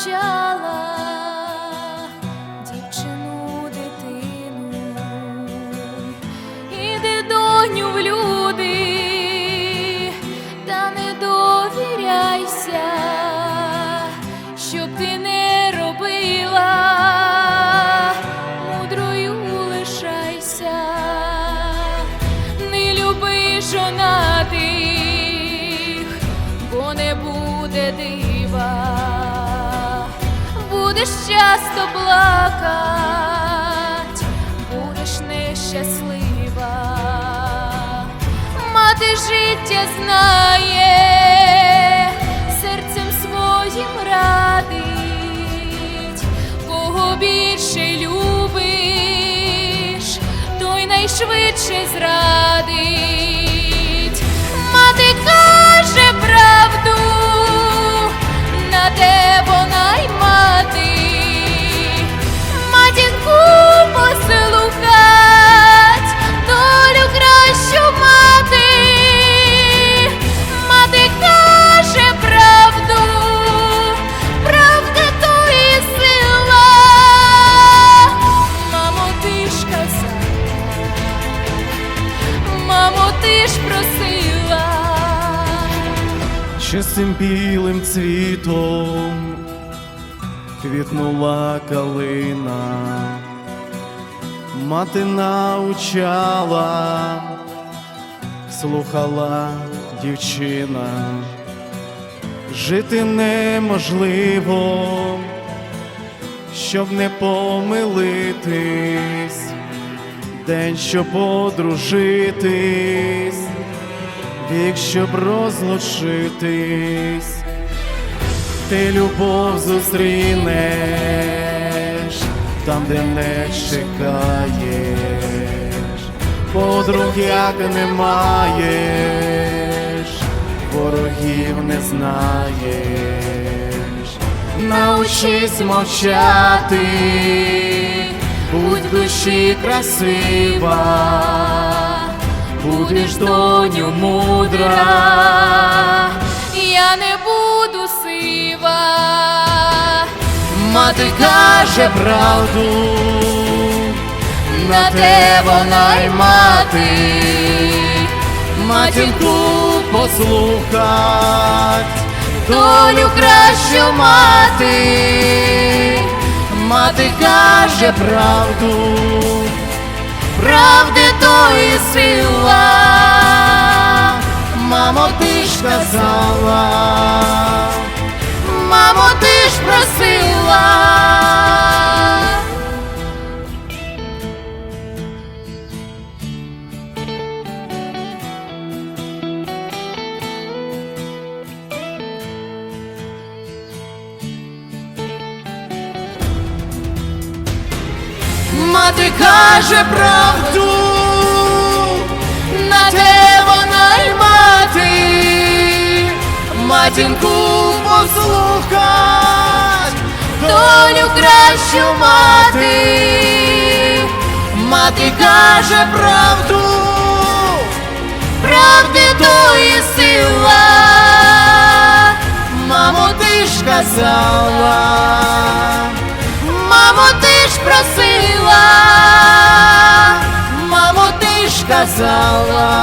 втрачала дівчину дитину, іди доню в люди, та не довіряйся, щоб ти не робила, мудрою лишайся, не люби жонатих, бо не буде ти будеш часто плакать, будеш нещаслива, мати життя знає, серцем своїм радить, кого більше любиш, той найшвидше зрадить. Чистим білим цвітом квітнула калина, мати научала, слухала дівчина, жити неможливо, щоб не помилитись, день, щоб одружитись вік, щоб розлучитись, ти любов зустрінеш там, де не чекаєш, подруг як не маєш, ворогів не знаєш, научись мовчати, будь душі красива будеш доню мудра, я не буду сива, мати каже правду, на те вона й мати, матінку послухать, долю кращу мати, мати каже правду сила. Мамо, ти ж казала, мамо, ти ж просила. Мати каже правду, матінку послухать, долю кращу мати, мати каже правду, правди то і сила, мамо, ти ж казала, мамо, ти ж просила, мамо, ти ж казала.